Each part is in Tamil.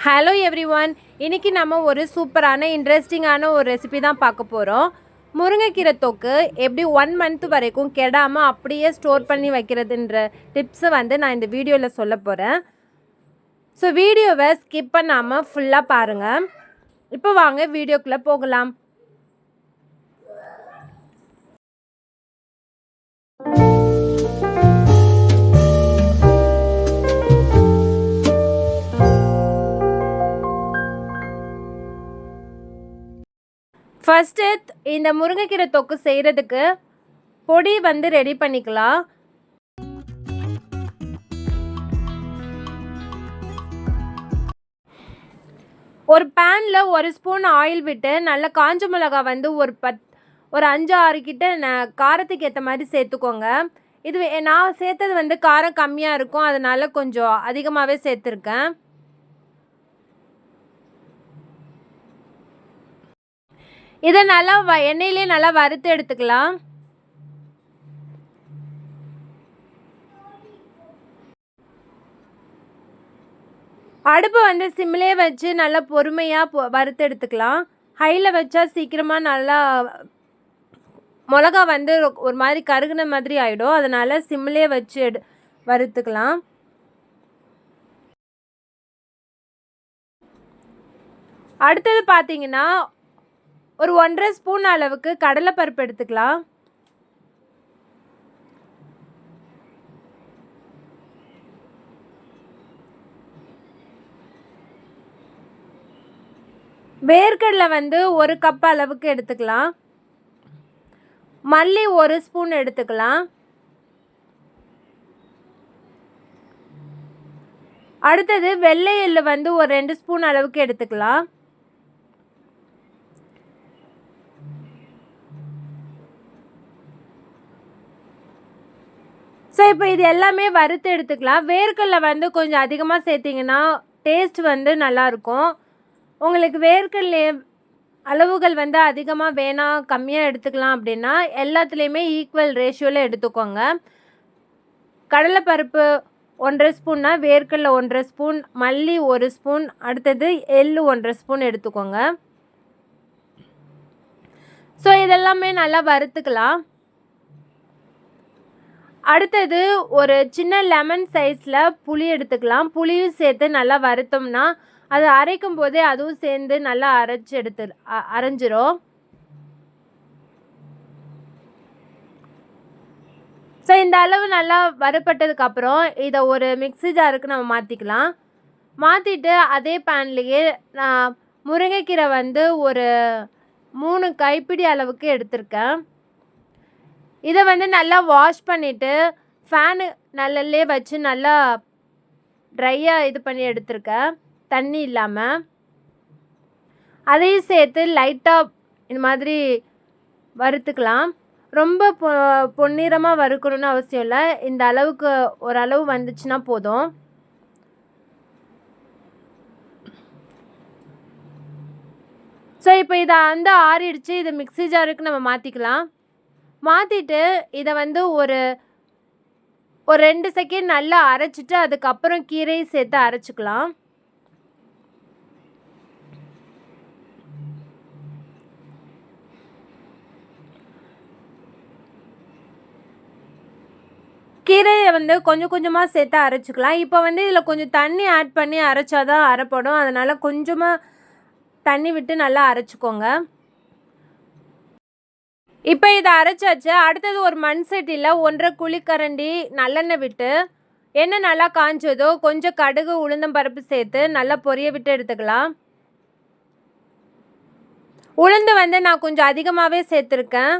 ஹலோ எவ்ரி ஒன் இன்றைக்கி நம்ம ஒரு சூப்பரான இன்ட்ரெஸ்டிங்கான ஒரு ரெசிபி தான் பார்க்க போகிறோம் முருங்கைக்கீரை தொக்கு எப்படி ஒன் மந்த் வரைக்கும் கெடாமல் அப்படியே ஸ்டோர் பண்ணி வைக்கிறதுன்ற டிப்ஸை வந்து நான் இந்த வீடியோவில் சொல்ல போகிறேன் ஸோ வீடியோவை ஸ்கிப் பண்ணாமல் ஃபுல்லாக பாருங்கள் இப்போ வாங்க வீடியோக்குள்ளே போகலாம். ஃபஸ்ட்டு இந்த முருங்கைக்கீரை தொக்கு செய்கிறதுக்கு பொடி வந்து ரெடி பண்ணிக்கலாம். ஒரு பேனில் ஒரு ஸ்பூன் ஆயில் விட்டு நல்ல காஞ்ச மிளகா வந்து ஒரு பத் ஒரு அஞ்சு ஆறு கிட்ட நான் காரத்துக்கு ஏற்ற மாதிரி சேர்த்துக்கோங்க. இது நான் சேர்த்தது வந்து காரம் கம்மியாக இருக்கும். அதனால் கொஞ்சம் அதிகமாகவே சேர்த்துருக்கேன். இதை நல்லா வ எண்ணெயிலே நல்லா வறுத்து எடுத்துக்கலாம். அடுப்பை வந்து சிம்லே வச்சு நல்லா பொறுமையாக பொ வறுத்து எடுத்துக்கலாம். ஹையில் வச்சா சீக்கிரமாக நல்லா மிளகா வந்து ஒரு மாதிரி கருகுன மாதிரி ஆகிடும் அதனால் சிம்லே வச்சு எடு வறுத்துக்கலாம். அடுத்தது பார்த்தீங்கன்னா ஒரு ஒன்றரை ஸ்பூன் அளவுக்கு கடலைப்பருப்பு எடுத்துக்கலாம். வேர்க்கடலை வந்து ஒரு கப் அளவுக்கு எடுத்துக்கலாம். மல்லி ஒரு ஸ்பூன் எடுத்துக்கலாம். அடுத்தது வெள்ளை எள்ளு வந்து ஒரு ரெண்டு ஸ்பூன் அளவுக்கு எடுத்துக்கலாம். ஸோ இப்போ இது எல்லாமே வறுத்து எடுத்துக்கலாம். வேர்க்கடலை வந்து கொஞ்சம் அதிகமாக சேர்த்திங்கன்னா டேஸ்ட் வந்து நல்லாயிருக்கும். உங்களுக்கு வேர்க்கடலை அளவுகள் வந்து அதிகமாக வேணாம் கம்மியாக எடுத்துக்கலாம் அப்படின்னா எல்லாத்துலேயுமே ஈக்குவல் ரேஷியோவில் எடுத்துக்கோங்க. கடலைப்பருப்பு ஒன்றரை ஸ்பூன்னா வேர்க்கடலை ஒன்றரை ஸ்பூன் மல்லி ஒரு ஸ்பூன் அடுத்தது எள்ளு ஒன்றரை ஸ்பூன் எடுத்துக்கோங்க. ஸோ இதெல்லாமே நல்லா வறுத்துக்கலாம். அடுத்தது ஒரு சின்ன லெமன் சைஸில் புளி எடுத்துக்கலாம். புளியும் சேர்த்து நல்லா வறுத்தோம்னா அது அரைக்கும் போதே அதுவும் சேர்ந்து நல்லா அரைச்சி எடுத்து அரைஞ்சிரும். ஸோ இந்த அளவு நல்லா வறுப்பட்டதுக்கப்புறம் இதை ஒரு மிக்சி ஜாருக்கு நம்ம மாற்றிக்கலாம் மாற்றிட்டு அதே பேன்லேயே நான் முருங்கைக்கீரை வந்து ஒரு மூணு கைப்பிடி அளவுக்கு எடுத்திருக்கேன். இதை வந்து நல்லா வாஷ் பண்ணிவிட்டு ஃபேனு நல்லலே வச்சு நல்லா ட்ரையாக இது பண்ணி எடுத்திருக்கேன் தண்ணி இல்லாமல் அதையும் சேர்த்து லைட்டாக இந்த மாதிரி வறுத்துக்கலாம். ரொம்ப பொ பொன்னிறமாக வறுக்கணும்னு அவசியம் இல்லை. இந்த அளவுக்கு ஓரளவு வந்துச்சுன்னா போதும். ஸோ இப்போ இதை வந்து ஆறிடுச்சு. இதை மிக்சி ஜாருக்கு நம்ம மாற்றிக்கலாம் மாற்றிட்டு இதை வந்து ஒரு ஒரு ரெண்டு செகண்ட் நல்லா அரைச்சிட்டு அதுக்கப்புறம் கீரையும் சேர்த்து அரைச்சிக்கலாம். கீரையை வந்து கொஞ்சம் கொஞ்சமாக சேர்த்து அரைச்சிக்கலாம். இப்போ வந்து இதில் கொஞ்சம் தண்ணி ஆட் பண்ணி அரைச்சாதான் அரைப்படும். அதனால் கொஞ்சமாக தண்ணி விட்டு நல்லா அரைச்சிக்கோங்க. இப்போ இதை அரைச்சாச்சு. அடுத்தது ஒரு மண் சட்டியில் ஒன்றரை குழிக்கரண்டி நல்லெண்ணெய் விட்டு எண்ணெய் நல்லா காஞ்சதோ கொஞ்சம் கடுகு உளுந்தம் பருப்பு சேர்த்து நல்லா பொரிய விட்டு எடுத்துக்கலாம். உளுந்து வந்து நான் கொஞ்சம் அதிகமாகவே சேர்த்துருக்கேன்.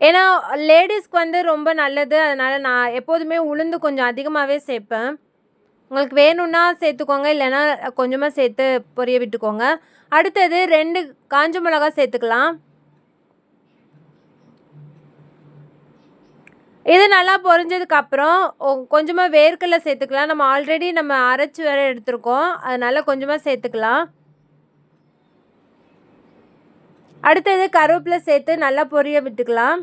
ஏன்னா லேடிஸ்க்கு வந்து ரொம்ப நல்லது. அதனால் நான் எப்போதுமே உளுந்து கொஞ்சம் அதிகமாகவே சேர்ப்பேன். உங்களுக்கு வேணும்னா சேர்த்துக்கோங்க இல்லைன்னா கொஞ்சமாக சேர்த்து பொரிய விட்டுக்கோங்க. அடுத்தது ரெண்டு காஞ்ச மிளகா சேர்த்துக்கலாம். இது நல்லா பொரிஞ்சதுக்கப்புறம் கொஞ்சமாக வேர்க்கடலை சேர்த்துக்கலாம். நம்ம ஆல்ரெடி நம்ம அரைச்சி வேற எடுத்திருக்கோம். அதனால் கொஞ்சமாக சேர்த்துக்கலாம். அடுத்தது கருவேப்பிலை சேர்த்து நல்லா பொரிய விட்டுக்கலாம்.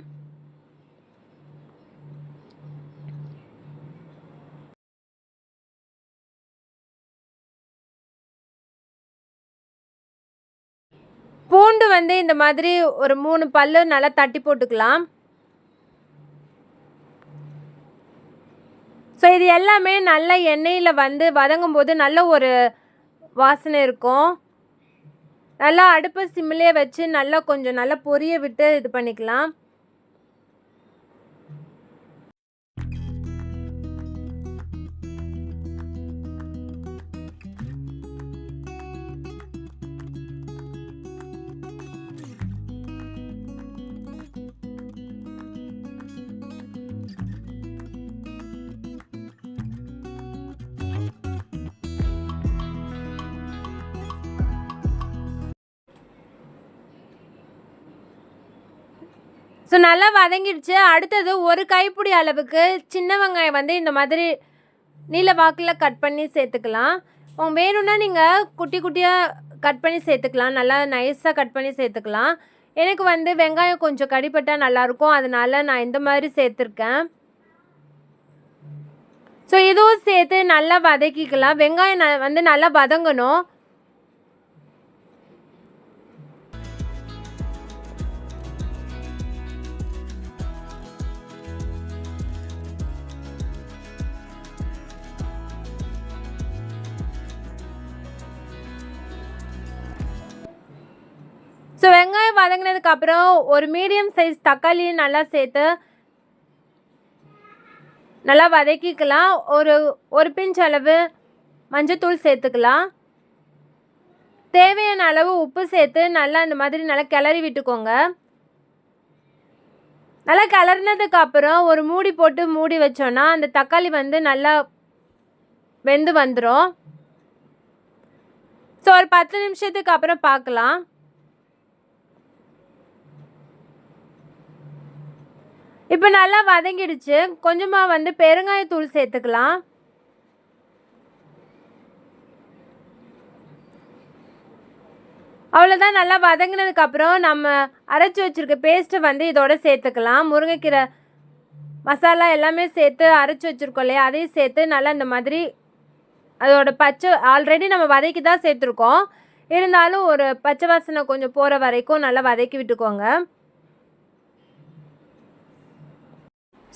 பூண்டு வந்து இந்த மாதிரி ஒரு மூணு பல்லு நல்லா தட்டி போட்டுக்கலாம். ஸோ இது எல்லாமே நல்ல எண்ணெயில் வந்து வதங்கும் போது நல்ல ஒரு வாசனை இருக்கும். நல்லா அடுப்பை சிம்மிலே வச்சு நல்லா கொஞ்சம் நல்லா பொரிய விட்டு இது பண்ணிக்கலாம். ஸோ நல்லா வதங்கிடுச்சு. அடுத்தது ஒரு கைப்பிடி அளவுக்கு சின்ன வெங்காயம் வந்து இந்த மாதிரி நீல வாக்கில் கட் பண்ணி சேர்த்துக்கலாம். உங்க வேணும்னா நீங்கள் குட்டி குட்டியாக கட் பண்ணி சேர்த்துக்கலாம். நல்லா நைஸாக கட் பண்ணி சேர்த்துக்கலாம். எனக்கு வந்து வெங்காயம் கொஞ்சம் கடிப்பட்டால் நல்லாயிருக்கும் அதனால நான் இந்த மாதிரி சேர்த்துருக்கேன். ஸோ இதுவும் சேர்த்து நல்லா வதக்கிக்கலாம். வெங்காயம் ந- வந்து நல்லா வதங்கணும். ஸோ வெங்காயம் வதங்கினதுக்கு அப்புறம் ஒரு மீடியம் சைஸ் தக்காளியை நல்லா சேர்த்து நல்லா வதக்கிக்கலாம். ஒரு ஒரு பிஞ்ச் அளவு மஞ்சத்தூள் சேர்த்துக்கலாம். தேவையான அளவு உப்பு சேர்த்து நல்லா இந்த மாதிரி நல்லா கிளறி விட்டுக்கோங்க. நல்லா கிளறினதுக்கு அப்புறம் ஒரு மூடி போட்டு மூடி வச்சோன்னா அந்த தக்காளி வந்து நல்லா வெந்து வந்துடும் ஸோ ஒரு பத்து நிமிஷத்துக்கு அப்புறம் பார்க்கலாம். இப்போ நல்லா வதங்கிடுச்சு. கொஞ்சமாக வந்து பெருங்காயத்தூள் சேர்த்துக்கலாம். அவ்வளோதான் நல்லா வதங்கினதுக்கப்புறம் நம்ம அரைச்சி வச்சிருக்க பேஸ்ட்டை வந்து இதோட சேர்த்துக்கலாம். முருங்கைக்கீரை மசாலா எல்லாமே சேர்த்து அரைச்சி வச்சுருக்கோம் இல்லையா? அதையும் சேர்த்து நல்லா இந்த மாதிரி அதோட பச்சை ஆல்ரெடி நம்ம வதக்கி தான் சேர்த்துருக்கோம். இருந்தாலும் ஒரு பச்சை வாசனை கொஞ்சம் போகிற வரைக்கும் நல்லா வதக்கி விட்டுக்கோங்க.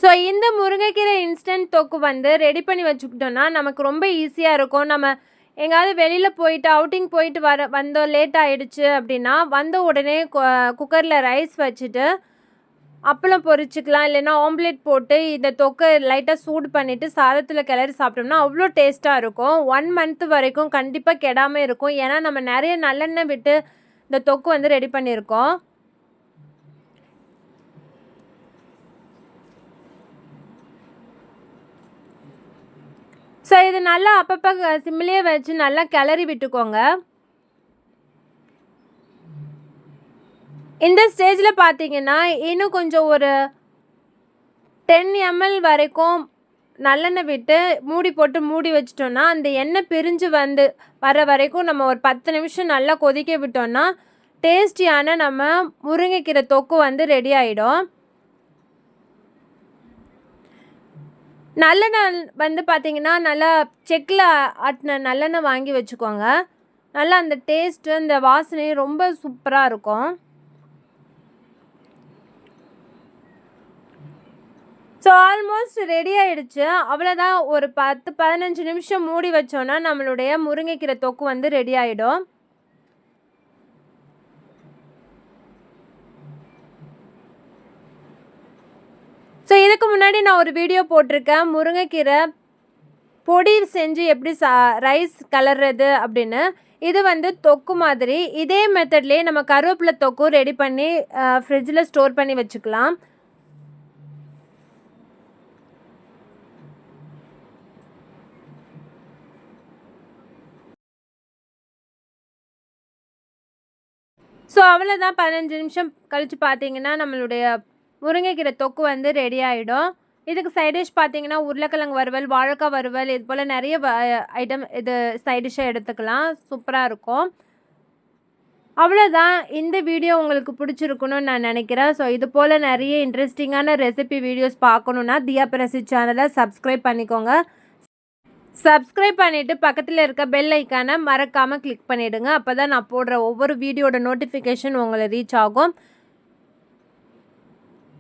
ஸோ இந்த முருங்கைக்கீரை இன்ஸ்டன்ட் தொக்கு வந்து ரெடி பண்ணி வச்சுக்கிட்டோன்னா நமக்கு ரொம்ப ஈஸியாக இருக்கும். நம்ம எங்கேயாவது வெளியில் போயிட்டு அவுட்டிங் போயிட்டு வர வந்தோம் லேட் ஆகிடுச்சு அப்படின்னா வந்த உடனே குக்கரில் ரைஸ் வச்சுட்டு அப்பளம் பொரிச்சுக்கலாம். இல்லைன்னா ஆம்லேட் போட்டு இந்த தொக்கை லைட்டாக சூடு பண்ணிவிட்டு சாதத்தில் கிளறி சாப்பிட்டோம்னா அவ்வளோ டேஸ்ட்டாக இருக்கும். ஒன் மந்த் வரைக்கும் கண்டிப்பாக கெடாமல் இருக்கும். ஏன்னா நம்ம நிறைய நல்லெண்ணெய் விட்டு இந்த தொக்கு வந்து ரெடி பண்ணியிருக்கோம். ஸோ இது நல்லா அப்பப்போ சிம்மிலேயே வச்சு நல்லா கிளறி விட்டுக்கோங்க. இந்த ஸ்டேஜில் பார்த்தீங்கன்னா இன்னும் கொஞ்சம் ஒரு டென் எம்எல் வரைக்கும் நல்லெண்ணெய் விட்டு மூடி போட்டு மூடி வச்சிட்டோன்னா அந்த எண்ணெய் பிரிஞ்சு வந்து வர வரைக்கும் நம்ம ஒரு பத்து நிமிஷம் நல்லா கொதிக்க விட்டோன்னா டேஸ்டியான நம்ம முருங்கைக்கீரை தொக்கு வந்து ரெடி ஆகிடும் நல்லெண்ணெய் வந்து பார்த்தீங்கன்னா நல்லா செக்கில் ஆட்டின நல்லெண்ணெய் வாங்கி வச்சுக்கோங்க. நல்லா அந்த டேஸ்ட்டு அந்த வாசனையும் ரொம்ப சூப்பராக இருக்கும். ஸோ ஆல்மோஸ்ட் ரெடி ஆகிடுச்சு அவ்வளோதான் ஒரு பத்து பதினஞ்சு நிமிஷம் மூடி வச்சோன்னா நம்மளுடைய முருங்கைக்கீரை தொக்கு வந்து ரெடி ஆகிடும் ஸோ இதுக்கு முன்னாடி நான் ஒரு வீடியோ போட்டிருக்கேன். முருங்கைக்கீரை பொடி செஞ்சு எப்படி சா ரைஸ் கலர்றது அப்படின்னு. இது வந்து தொக்கு மாதிரி. இதே மெத்தட்லேயே நம்ம கருவேப்பிலை தொக்கு ரெடி பண்ணி ஃப்ரிட்ஜில் ஸ்டோர் பண்ணி வச்சுக்கலாம். ஸோ அவ்வளோதான் பதினஞ்சு நிமிஷம் கழித்து பார்த்தீங்கன்னா நம்மளுடைய முருங்கைக்கீரை தொக்கு வந்து ரெடி ஆகிடும் இதுக்கு சைட் டிஷ் பார்த்தீங்கன்னா உருளைக்கிழங்கு வறுவல் வாழைக்காய் வறுவல் இது போல் நிறைய ஐட்டம் இது சைட் டிஷ்ஷாக எடுத்துக்கலாம். சூப்பராக இருக்கும். அவ்வளோதான் இந்த வீடியோ உங்களுக்கு பிடிச்சிருக்குன்னு நான் நினைக்கிறேன். ஸோ இது போல் நிறைய இன்ட்ரெஸ்டிங்கான ரெசிபி வீடியோஸ் பார்க்கணுன்னா தியா பிரசி சேனலை சப்ஸ்கிரைப் பண்ணிக்கோங்க. சப்ஸ்கிரைப் பண்ணிவிட்டு பக்கத்தில் இருக்க பெல் ஐக்கானை மறக்காமல் கிளிக் பண்ணிவிடுங்க அப்போ தான் நான் போடுற ஒவ்வொரு வீடியோட நோட்டிஃபிகேஷன் உங்களை ரீச் ஆகும்.